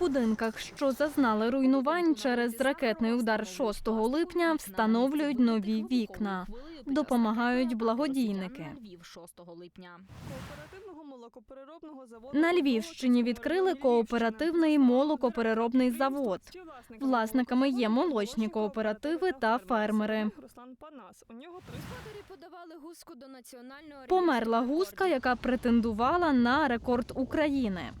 будинках, що зазнали руйнувань через ракетний удар 6 липня, встановлюють нові вікна. Допомагають благодійники. На Львівщині відкрили кооперативний молокопереробний завод. Власниками є молочні кооперативи та фермери. Померла гуска, яка претендувала на рекорд України.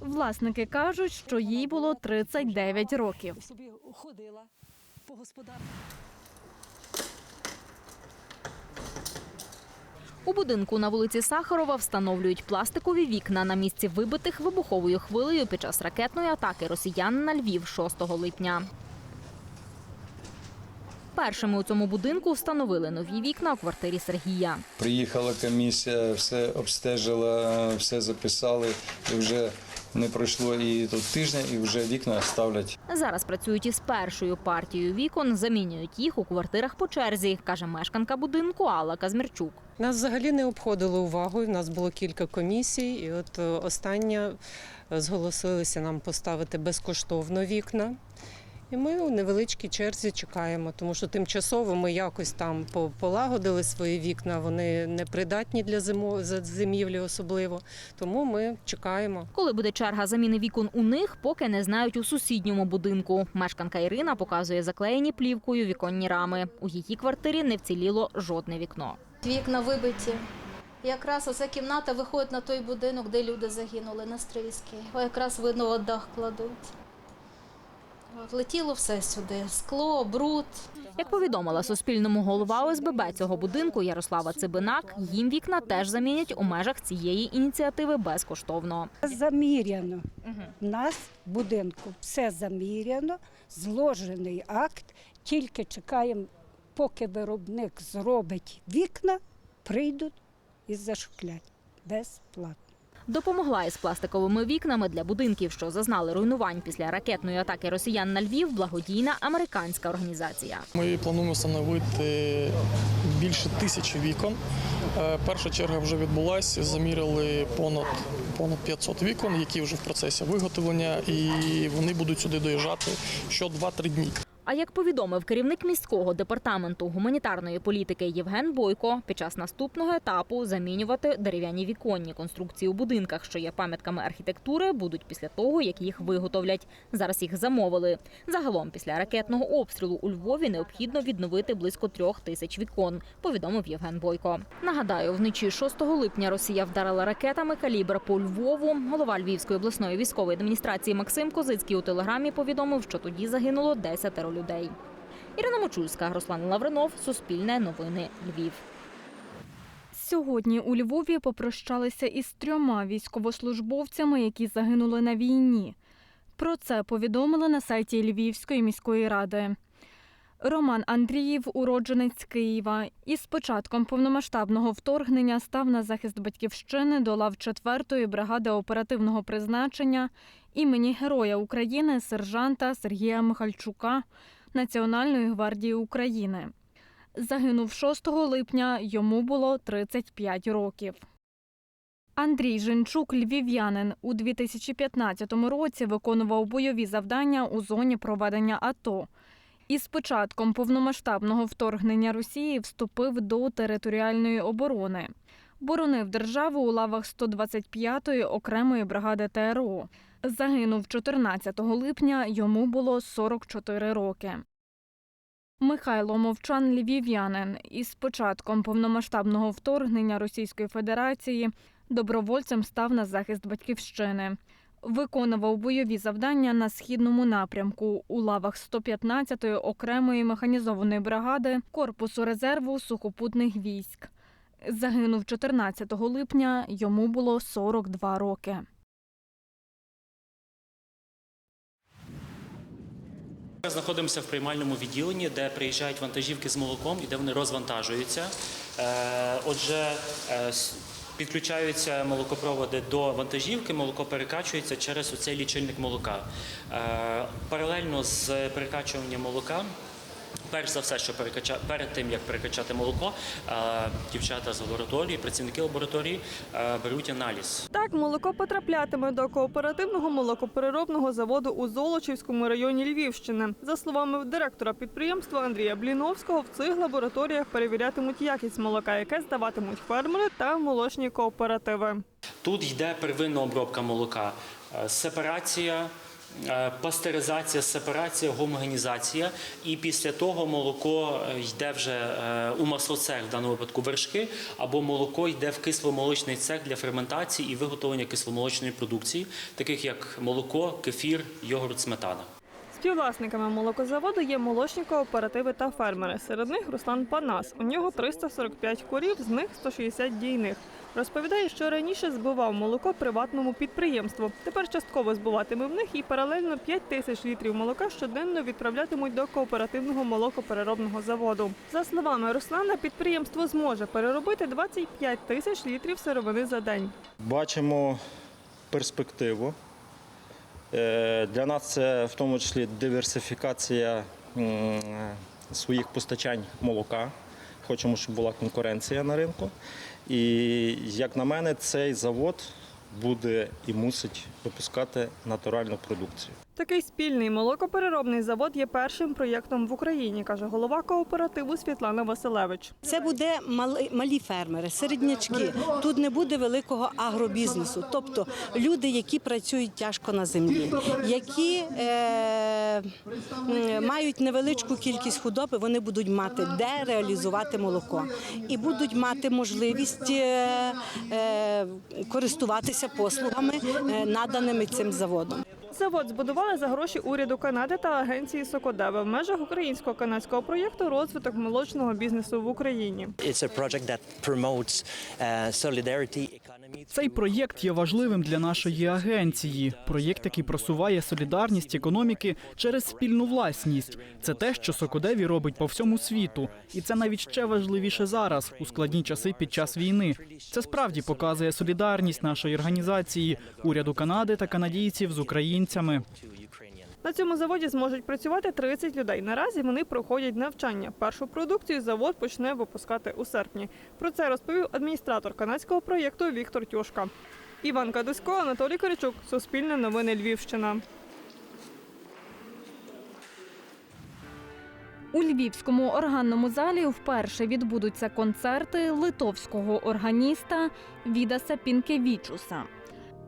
Власники кажуть, що їй було 39 років. собі ходила по господарству. У будинку на вулиці Сахарова встановлюють пластикові вікна на місці вибитих вибуховою хвилею під час ракетної атаки росіян на Львів 6 липня. Першими у цьому будинку встановили нові вікна у квартирі Сергія. Приїхала комісія, все обстежила, все записали. І вже не пройшло і тут тижня, і вже вікна ставлять. Зараз працюють із першою партією вікон, замінюють їх у квартирах по черзі, каже мешканка будинку Алла Казмірчук. Нас взагалі не обходили увагою. У нас було кілька комісій, і от е, остання е, зголосилися нам поставити безкоштовно вікна. І ми у невеличкій черзі чекаємо, тому що тимчасово ми якось там по- полагодили свої вікна. Вони не придатні для зимо- за- зимівлі особливо. Тому ми чекаємо. Коли буде черга заміни вікон у них, поки не знають у сусідньому будинку. Мешканка Ірина показує заклеєні плівкою віконні рами. У її квартирі не вціліло жодне вікно. Вікна вибиті. Якраз оця кімната виходить на той будинок, де люди загинули на Стрийській. О, якраз видно, от дах кладуть. От, летіло все сюди: скло, бруд. Як повідомила Суспільному голова ОСББ цього будинку Ярослава Цибинак, їм вікна теж замінять у межах цієї ініціативи безкоштовно. Заміряно. У нас в будинку все заміряно, зложений акт. Тільки чекаємо, поки виробник зробить вікна, прийдуть і зашклять безплатно. Допомогла із пластиковими вікнами для будинків, що зазнали руйнувань після ракетної атаки росіян на Львів, благодійна американська організація. Ми плануємо встановити більше тисячі вікон. Е, Перша черга вже відбулася. Заміряли понад понад 500 вікон, які вже в процесі виготовлення, і вони будуть сюди доїжджати що 2-3 дні. А як повідомив керівник міського департаменту гуманітарної політики Євген Бойко, під час наступного етапу замінювати дерев'яні віконні конструкції у будинках, що є пам'ятками архітектури, будуть після того, як їх виготовлять. Зараз їх замовили. Загалом, після ракетного обстрілу у Львові необхідно відновити близько трьох тисяч вікон. Повідомив Євген Бойко. Нагадаю, вночі 6 липня Росія вдарила ракетами калібр по Львову. Голова Львівської обласної військової адміністрації Максим Козицький у телеграмі повідомив, що тоді загинуло 10 людей. Ірина Мочульська, Руслан Лавринов, Суспільне новини, Львів. Сьогодні у Львові попрощалися із трьома військовослужбовцями, які загинули на війні. Про це повідомили на сайті Львівської міської ради. Роман Андріїв, уродженець Києва, із початком повномасштабного вторгнення став на захист батьківщини до лав 4-ї бригади оперативного призначення імені Героя України сержанта Сергія Михальчука Національної гвардії України. Загинув 6 липня, йому було 35 років. Андрій Жінчук, львів'янин, у 2015 році виконував бойові завдання у зоні проведення АТО. Із початком повномасштабного вторгнення Росії вступив до територіальної оборони. Боронив державу у лавах 125-ї окремої бригади ТРО. Загинув 14 липня, йому було 44 роки. Михайло Мовчан львів'янин. Із початком повномасштабного вторгнення Російської Федерації добровольцем став на захист батьківщини. Виконував бойові завдання на східному напрямку у лавах 115-ї окремої механізованої бригади Корпусу резерву сухопутних військ. Загинув 14 липня, йому було 42 роки. Ми знаходимося в приймальному відділенні, де приїжджають вантажівки з молоком і де вони розвантажуються. Е, Отже, е, підключаються молокопроводи до вантажівки, молоко перекачується через оцей лічильник молока. Е, Паралельно з перекачуванням молока перш за все, що перекача... перед тим як перекачати молоко, е, дівчата з лабораторії, працівники лабораторії е, беруть аналіз. Так, молоко потраплятиме до кооперативного молокопереробного заводу у Золочівському районі Львівщини. За словами директора підприємства Андрія Бліновського, в цих лабораторіях перевірятимуть якість молока, яке здаватимуть фермери та молочні кооперативи. Тут йде первинна обробка молока, е, сепарація. Е, Пастеризація, сепарація, гомогенізація, і після того молоко е, йде вже е, у маслоцех, в даному випадку вершки, або молоко йде в кисломолочний цех для ферментації і виготовлення кисломолочної продукції, таких як молоко, кефір, йогурт, сметана. Співвласниками молокозаводу є молочні кооперативи та фермери. Серед них Руслан Панас. У нього 345 корів, з них 160 дійних. Розповідає, що раніше збивав молоко приватному підприємству. Тепер частково збиватиме в них і паралельно 5 тисяч літрів молока щоденно відправлятимуть до кооперативного молокопереробного заводу. За словами Руслана, підприємство зможе переробити 25 тисяч літрів сировини за день. Бачимо перспективу. Е, Для нас це в тому числі диверсифікація своїх постачань молока. Хочемо, щоб була конкуренція на ринку. І як на мене, цей завод буде і мусить випускати натуральну продукцію. Такий спільний молокопереробний завод є першим проєктом в Україні, каже голова кооперативу Світлана Василевич. Це буде мали, малі фермери, середнячки. Тут не буде великого агробізнесу. Тобто люди, які працюють тяжко на землі, які е, мають невеличку кількість худоби, вони будуть мати де реалізувати молоко і будуть мати можливість е, е, користуватися послугами, е, наданими цим заводом. Завод збудували за гроші уряду Канади та агенції Сокодева в межах українського канадського проєкту розвиток молочного бізнесу в Україні. Economy. Цей проєкт є важливим для нашої агенції. Проєкт, який просуває солідарність економіки через спільну власність. Це те, що Сокодеві робить по всьому світу, і це навіть ще важливіше зараз, у складні часи під час війни. Це справді показує солідарність нашої організації, уряду Канади та канадійців з українцями. На цьому заводі зможуть працювати 30 людей. Наразі вони проходять навчання. Першу продукцію завод почне випускати у серпні. Про це розповів адміністратор канадського проєкту Віктор Тюшка. Іван Кадусько, Анатолій Коричук, Суспільне новини Львівщина. У Львівському органному залі вперше відбудуться концерти литовського органіста Відаса Пінкевічуса.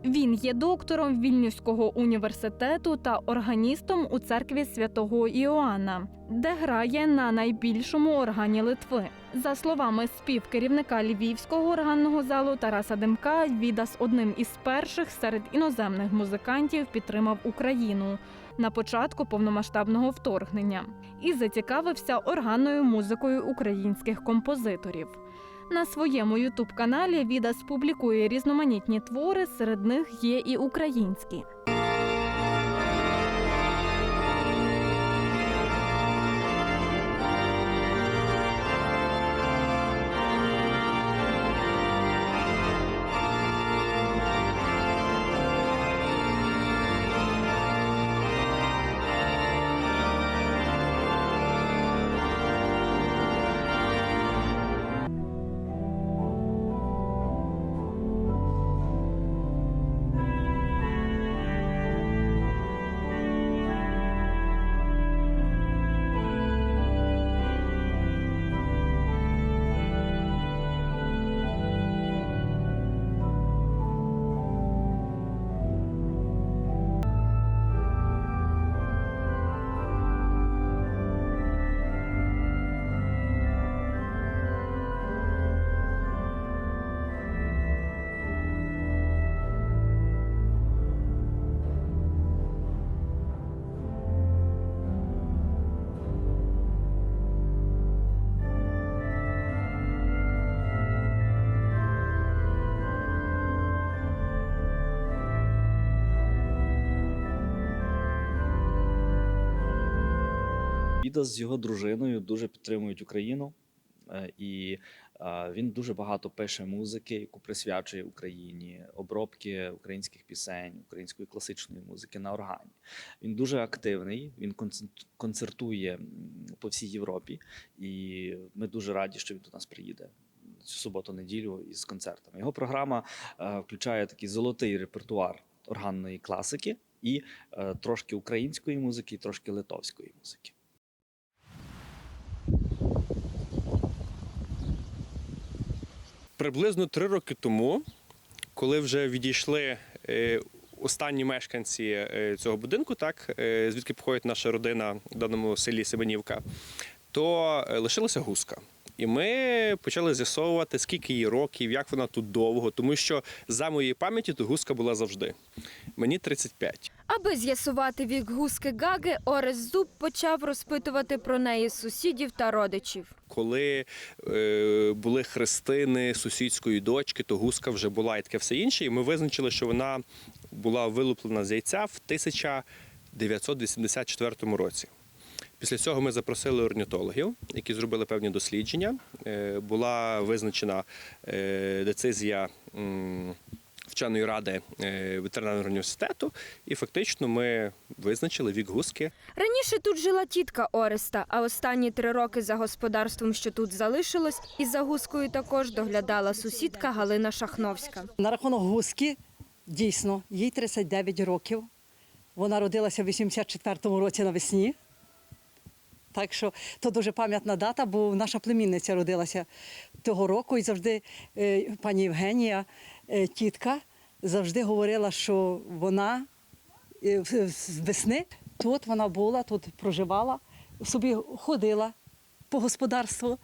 Він є доктором Вільнюського університету та органістом у церкві святого Іоанна, де грає на найбільшому органі Литви. За словами співкерівника Львівського органного залу Тараса Демка, Відас одним із перших серед іноземних музикантів підтримав Україну на початку повномасштабного вторгнення і зацікавився органною музикою українських композиторів. На своєму ютуб-каналі Відас публікує різноманітні твори, серед них є і українські. Віда з його дружиною дуже підтримують Україну. Е, І Він дуже багато пише музики, яку присвячує Україні, обробки українських пісень, української класичної музики на органі. Він дуже активний. Він концертує по всій Європі, і ми дуже раді, що він до нас приїде цю суботу-неділю із концертами. Його програма е, включає такий золотий репертуар органної класики і е, трошки української музики, і трошки литовської музики. Приблизно три роки тому, коли вже відійшли е, останні мешканці е, цього будинку, так е, звідки походить наша родина в даному селі Семенівка, то лишилася гуска. І ми почали з'ясовувати, скільки їй років, як вона тут довго, тому що за моєю пам'яті то гуска була завжди. Мені 35. Аби з'ясувати вік гуски Гаги, Орес Зуб почав розпитувати про неї сусідів та родичів. Коли е, були хрестини сусідської дочки, то гуска вже була і таке все інше. І ми визначили, що вона була вилуплена з яйця в 1984 році. Після цього ми запросили орнітологів, які зробили певні дослідження. Е, була визначена е, децизія вченої ради е, ветеринарного університету, і фактично ми визначили вік гуски. Раніше тут жила тітка Ореста, а останні три роки за господарством, що тут залишилось, і за гускою також доглядала сусідка Галина Шахновська. На рахунок гуски, дійсно, їй 39 років. Вона родилася в 84-му році навесні. Так що то дуже пам'ятна дата, бо наша племінниця родилася того року, і завжди е, пані Євгенія, е, тітка, завжди говорила, що вона е, з весни тут вона була, тут проживала, собі ходила по господарству.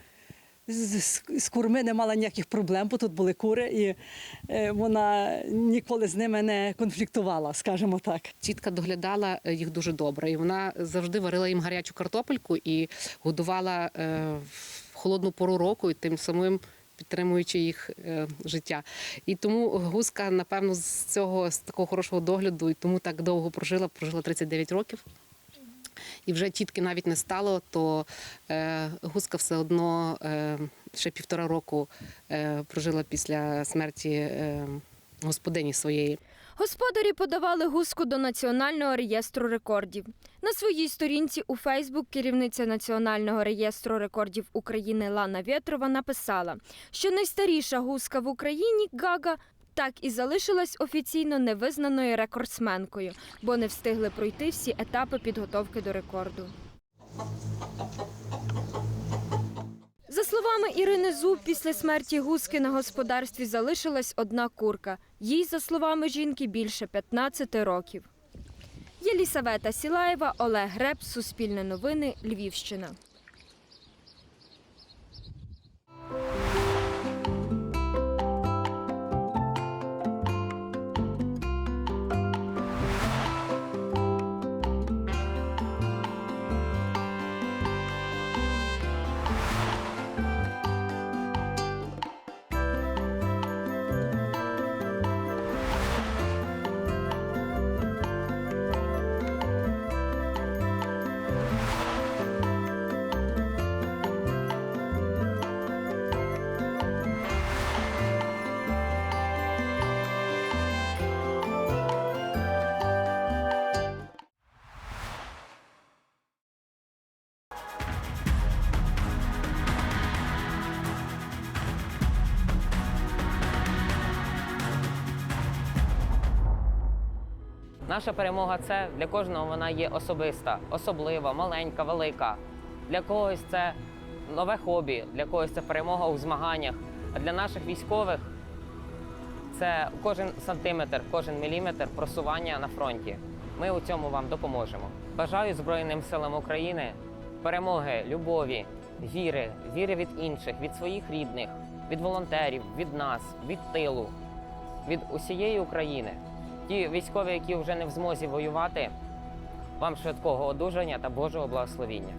З, з, курми не мала ніяких проблем, бо тут були кури, і е, вона ніколи з ними не конфліктувала, скажімо так. Тітка доглядала е, їх дуже добре, і вона завжди варила їм гарячу картопельку і годувала е, в холодну пору року, і тим самим підтримуючи їх е, життя. І тому гуска, напевно, з цього з такого хорошого догляду, і тому так довго прожила, прожила 39 років. І вже тітки навіть не стало, то е, гуска все одно е, ще півтора року е, прожила після смерті господині своєї. Господарі подавали гуску до Національного реєстру рекордів. На своїй сторінці у Фейсбук керівниця Національного реєстру рекордів України Лана Вєтрова написала, що найстаріша гуска в Україні Гага так і залишилась офіційно невизнаною рекордсменкою, бо не встигли пройти всі етапи підготовки до рекорду. За словами Ірини Зуб, після смерті гуски на господарстві залишилась одна курка. Їй, за словами жінки, більше 15 років. Єлісавета Сілаєва, Олег Греб, Суспільне новини, Львівщина. Наша перемога це для кожного вона є особиста, особлива, маленька, велика. Для когось це нове хобі, для когось це перемога у змаганнях. А для наших військових це кожен сантиметр, кожен міліметр просування на фронті. Ми у цьому вам допоможемо. Бажаю Збройним силам України перемоги, любові, віри, віри від інших, від своїх рідних, від волонтерів, від нас, від тилу, від усієї України. Ті військові, які вже не в змозі воювати, вам швидкого одужання та Божого благословіння.